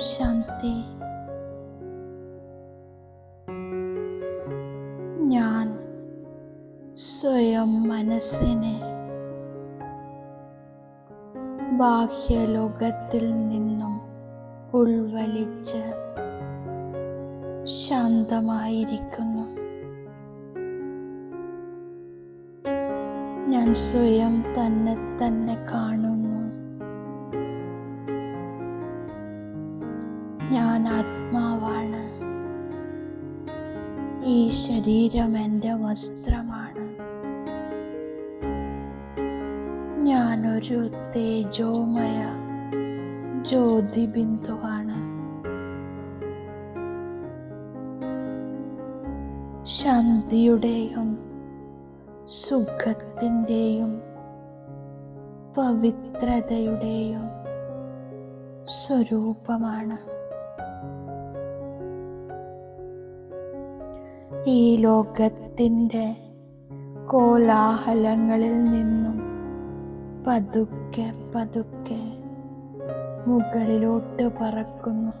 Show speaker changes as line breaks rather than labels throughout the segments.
ശാന്തി. ഞാൻ സ്വയം മനസ്സിനെ ബാഹ്യലോകത്തിൽ നിന്നും ഉൾവലിച്ച് ശാന്തമായിരിക്കുന്നു. ഞാൻ സ്വയം തന്നെ തന്നെ കാണുന്നു ശരീരം എന്റെ വസ്ത്രമാണ്. ഞാനൊരു തേജോമയ ജ്യോതിബിന്ദുവാണ്. ശാന്തിയുടെയും സുഖത്തിന്റെയും പവിത്രതയുടെയും സ്വരൂപമാണ്. ഈ ലോകത്തിന്റെ കോലാഹലങ്ങളിൽ നിന്നും പതുക്കെ പതുക്കെ മുകളിലോട്ട് പറക്കുന്നു.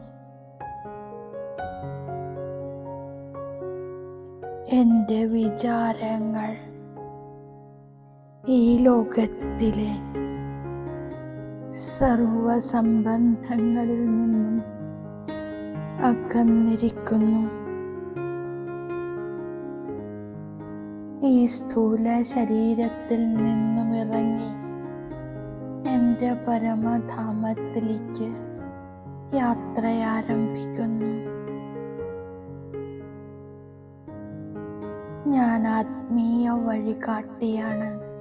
എന്റെ വിചാരങ്ങൾ ഈ ലോകത്തിലെ സർവസംബന്ധങ്ങളിൽ നിന്നും അകന്നിരിക്കുന്നു. ഈ സ്ഥൂല ശരീരത്തിൽ നിന്നും ഇറങ്ങി എന്റെ പരമധാമത്തിലേക്ക് യാത്ര ആരംഭിക്കുന്നു. ഞാൻ ആത്മീയ വഴികാട്ടിയാണ്.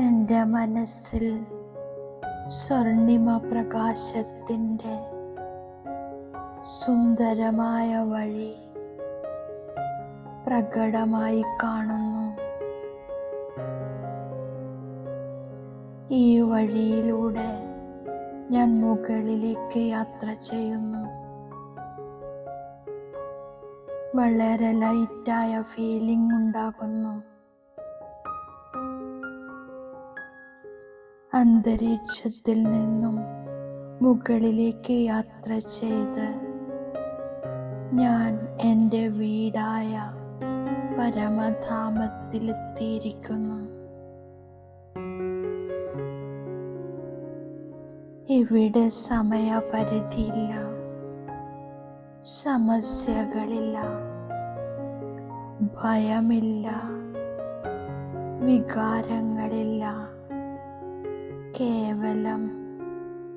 എന്റെ മനസ്സിൽ സ്വർണിമ പ്രകാശത്തിന്റെ സുന്ദരമായ വഴി പ്രകടമായി കാണുന്നു. ഈ വഴിയിലൂടെ ഞാൻ മുകളിലേക്ക് യാത്ര ചെയ്യുന്നു. വളരെ ലൈറ്റായ ഫീലിംഗ് ഉണ്ടാകുന്നു. അന്തരീക്ഷത്തിൽ നിന്നും മുകളിലേക്ക് യാത്ര ചെയ്ത് ഞാൻ എന്റെ വീടായ പരമധാമത്തിലെത്തിയിരിക്കുന്നു. ഇവിടെ സമയപരിധിയില്ല. സമസ്യകളില്ല. ഭയമില്ല. വികാരങ്ങളില്ല. കേവലം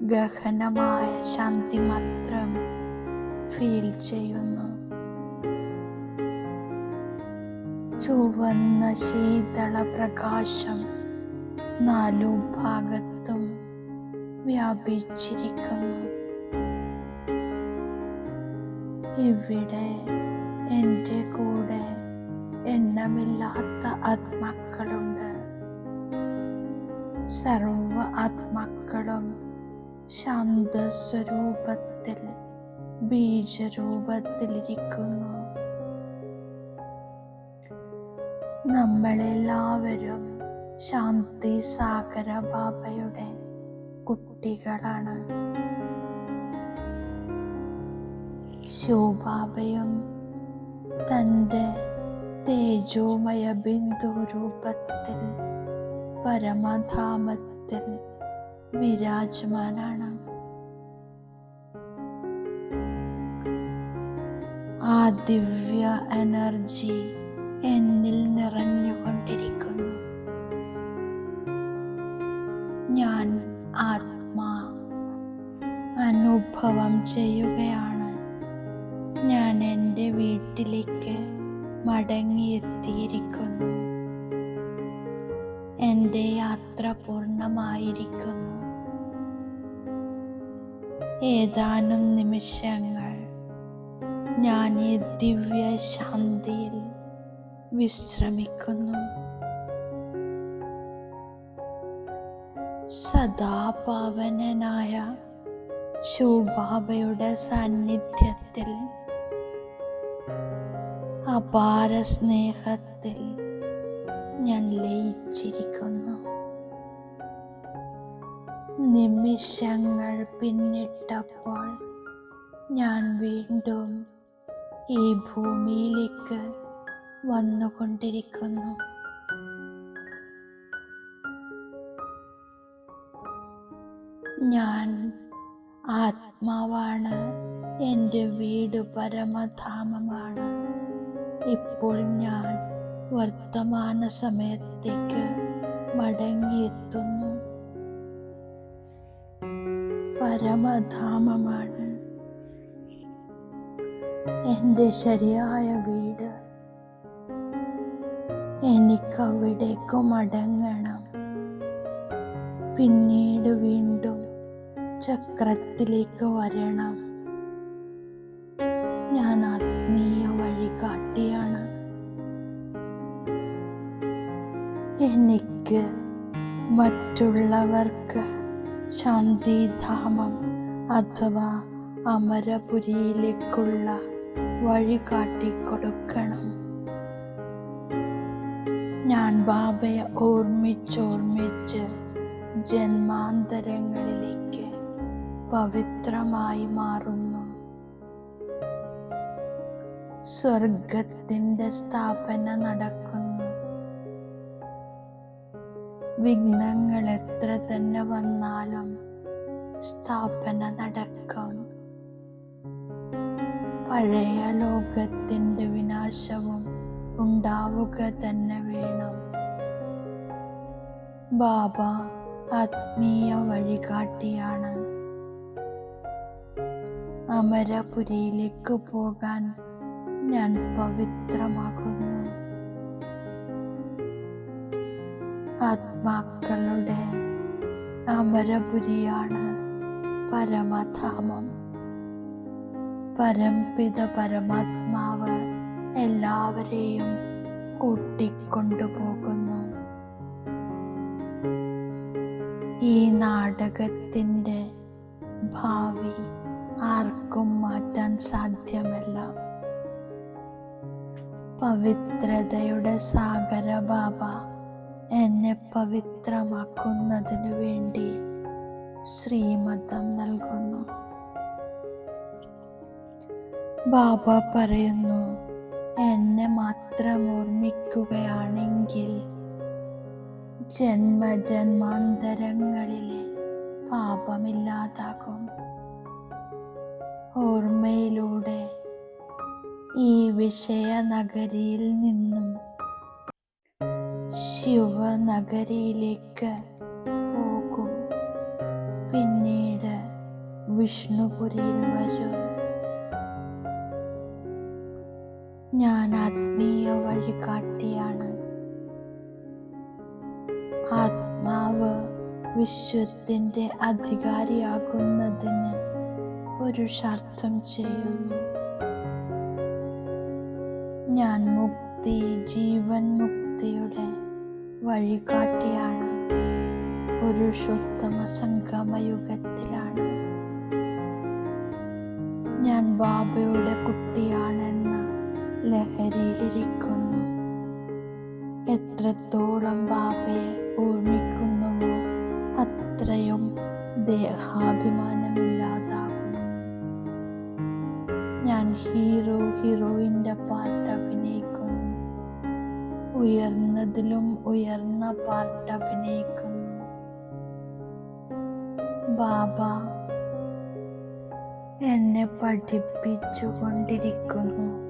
ഗഹനമായ ശാന്തി മാത്രം. ഫീൽ ചെയ്യുന്നു. ചുവന്ന ശീതള പ്രകാശം നാലു ഭാഗത്തും വ്യാപിച്ചിരിക്കുന്നു. ഇവിടെ എന്റെ കൂടെ എണ്ണമില്ലാത്ത ആത്മാക്കളുണ്ട്. സർവ ആത്മാക്കളും ശാന്തസ്വരൂപത്തിൽ ബീജരൂപത്തിലിരിക്കുന്നു. നമ്മളെല്ലാവരും ശാന്തി സാഗര ബാബയുടെ കുട്ടികളാണ്. ശിവബാബയും തന്റെ തേജോമയ ബിന്ദു രൂപത്തിൽ പരമധാമത്തിൽ വിരാജമാനാണ്. ആ ദിവ്യ എനർജി എന്നിൽ നിറഞ്ഞുകൊണ്ടിരിക്കുന്നു. ഞാൻ ആത്മാ അനുഭവം ചെയ്യുകയാണ്. ഞാൻ എന്റെ വീട്ടിലേക്ക് മടങ്ങിയെത്തിയിരിക്കുന്നു. എന്റെ യാത്ര പൂർണമായിരിക്കുന്നു. ഏതാനും നിമിഷങ്ങൾ ഞാൻ ഈ ദിവ്യ ശാന്തിയിൽ വിശ്രമിക്കുന്നു. സദാ ശൂബാബയുടെ സാന്നിധ്യത്തിൽ അപാര സ്നേഹത്തിൽ ഞാൻ ലയിച്ചിരിക്കുന്നു. നിമിഷങ്ങൾ പിന്നിട്ടപ്പോൾ ഞാൻ വീണ്ടും ഈ ഭൂമിയിലേക്ക് വന്നുകൊണ്ടിരിക്കുന്നു. ഞാൻ ആത്മാവാണ്. എന്റെ വീട് പരമധാമമാണ്. ഇപ്പോൾ ഞാൻ വർത്തമാന സമയത്തേക്ക് മടങ്ങിയെത്തുന്നു. പരമധാമമാണ്. എന്റെ ശരിയായ വീട്. എനിക്കവിടേക്ക് മടങ്ങണം. പിന്നീട് വീണ്ടും ചക്രത്തിലേക്ക് വരണം. ഞാൻ ആത്മീയ വഴികാട്ടിയാണ്. എനിക്ക് മറ്റുള്ളവർക്ക് ശാന്തിധാമം അഥവാ അമരപുരിയിലേക്കുള്ള വഴി കൊടുക്കണം ഞാൻ ബാബയെ ഓർമ്മിച്ചോർമ്മിച്ച് ജന്മാന്തരങ്ങളിലേക്ക് പവിത്രമായി മാറുന്നു. സ്വർഗത്തിന്റെ സ്ഥാപന നടക്കുന്നു. വിഘ്നങ്ങൾ എത്ര തന്നെ വന്നാലും സ്ഥാപന നടക്കും. പഴയ ലോകത്തിന്റെ വിനാശവും ഉണ്ടാവുക തന്നെ വേണം. ബാബ ആത്മീയ വഴികാട്ടിയാണ്. അമരപുരിയിലേക്ക് പോകാൻ ഞാൻ പവിത്രമാകുന്നു. ആത്മാക്കളുടെ അമരപുരിയാണ് പരമധാമം. പരംപിത പരമാത്മാവ് എല്ലാവരെയും കൂട്ടിക്കൊണ്ടുപോകുന്നു. ഈ നാടകത്തിന്റെ ഭാവി ആർക്കും മാറ്റാൻ സാധ്യമല്ല. പവിത്രതയുടെ സാഗര ബാബ എന്നെ പവിത്രമാക്കുന്നതിനു വേണ്ടി ശ്രീമതം നൽകുന്നു. ബാബ പറയുന്നു എന്നെ മാത്രം ഓർമ്മിക്കുകയാണെങ്കിൽ ജന്മജന്മാന്തരങ്ങളിലെ പാപമില്ലാതാകും. ഓർമ്മയിലൂടെ ഈ വിഷയനഗരിയിൽ നിന്നും ശിവനഗരിയിലേക്ക് പോകും. പിന്നീട് വിഷ്ണുപുരിയിൽ വരും. ഞാൻ ആത്മീയ വഴികാട്ടിയാണ്. ആത്മാവ് വിശ്വത്തിന്റെ അധികാരിയാകുന്നതിന് പുരുഷാർത്ഥം ചെയ്യുന്നു. ഞാൻ മുക്തി ജീവൻ മുക്തിയുടെ വഴികാട്ടിയാണ്. പുരുഷോത്തമ സംഗമയുഗത്തിലാണ്. ഞാൻ ബാബയുടെ കുട്ടിയാണെന്ന ലഹരിയിലിരിക്കുന്നു. എത്രത്തോളം ബാബയെ ഓർമ്മിക്കുന്നുവോ അത്രയും ദേഹാഭിമാനമില്ലാതാകുന്നു. ഞാൻ ഹീറോ ഹീറോയിന്റെ പാർട്ട് അഭിനയിക്കുന്നു. ഉയർന്നതിലും ഉയർന്ന പാർട്ട് അഭിനയിക്കുന്നു. ബാബ എന്നെ പഠിപ്പിച്ചു കൊണ്ടിരിക്കുന്നു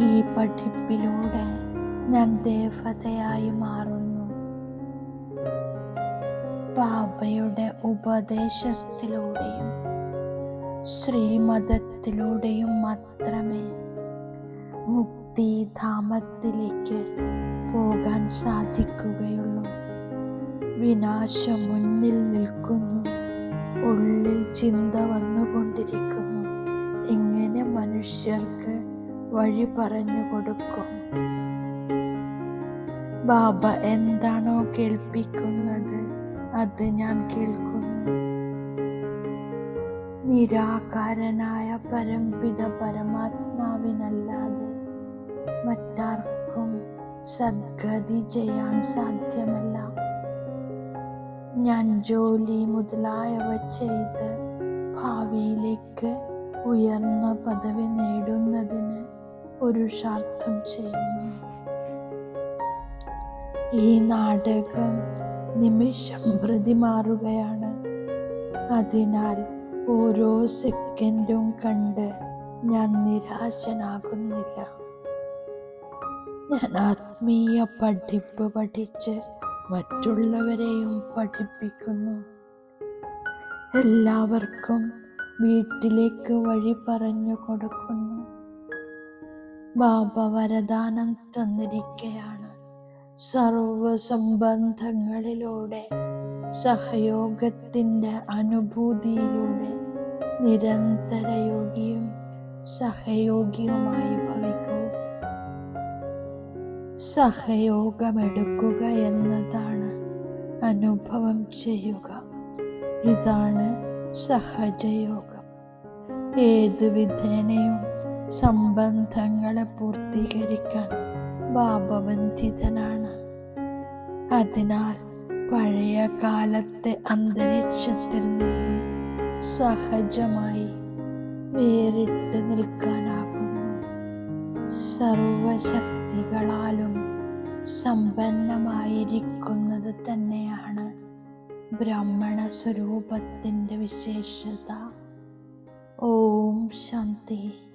ഈ പഠിപ്പിലൂടെ ഞാൻ ദേവതയായി മാറുന്നു. ബാബയുടെ ഉപദേശത്തിലൂടെയും ശ്രീമതത്തിലൂടെയും മാത്രമേ മുക്തിധാമത്തിലേക്ക് പോകാൻ സാധിക്കുകയുള്ളൂ. വിനാശം മുന്നിൽ നിൽക്കുന്നു. ഉള്ളിൽ ചിന്ത വന്നുകൊണ്ടിരിക്കുന്നു. എങ്ങനെ മനുഷ്യർക്ക് വഴി പറഞ്ഞു കൊടുക്കും. ബാബ എന്താണോ കേൾപ്പിക്കുന്നത് അത് ഞാൻ കേൾക്കുന്നു. നിരാകാരനായ പരംപിത പരമാത്മാവിനല്ലാതെ മറ്റാർക്കും സദ്ഗതി ചെയ്യാൻ സാധ്യമല്ല. ഞാൻ ജോലി മുതലായവ ചെയ്ത് ഭാവിയിലേക്ക് ഉയർന്ന പദവി നേടുന്നതിന് പുരുഷാർത്ഥം ചെയ്യുന്നു. ഈ നാടകം നിമിഷം പ്രതി മാറുകയാണ് അതിനാൽ ഓരോ സെക്കൻഡും കണ്ട് ഞാൻ നിരാശനാകുന്നില്ല. ഞാൻ ആത്മീയ പഠിപ്പ് പഠിച്ച് മറ്റുള്ളവരെയും പഠിപ്പിക്കുന്നു. എല്ലാവർക്കും വീട്ടിലേക്ക് വഴി പറഞ്ഞു കൊടുക്കുന്നു. ബാബ വരദാനം തന്നിരിക്കയാണ്. സർവ സംബന്ധങ്ങളിലൂടെ സഹയോഗത്തിന്റെ അനുഭൂതിയിലൂടെ നിരന്തര യോഗിയും സഹയോഗിയുമായി ഭവിക്കൂ. സഹയോഗമെടുക്കുക എന്നതാണ് അനുഭവം ചെയ്യുക. ഇതാണ് സഹജയോഗം. ഏതു വിധേനയും സംബന്ധങ്ങളെ പൂർത്തീകരിക്കാൻ പാപബന്ധിതനാണ്. അതിനാൽ പഴയ കാലത്തെ അന്തരീക്ഷത്തിൽ നിന്നും സഹജമായി വേറിട്ട് നിൽക്കാനാകുന്നു. സർവശക്തികളാലും സമ്പന്നമായിരിക്കുന്നത് തന്നെയാണ് ബ്രാഹ്മണ സ്വരൂപത്തിന്റെ വിശേഷത. ഓം ശാന്തി.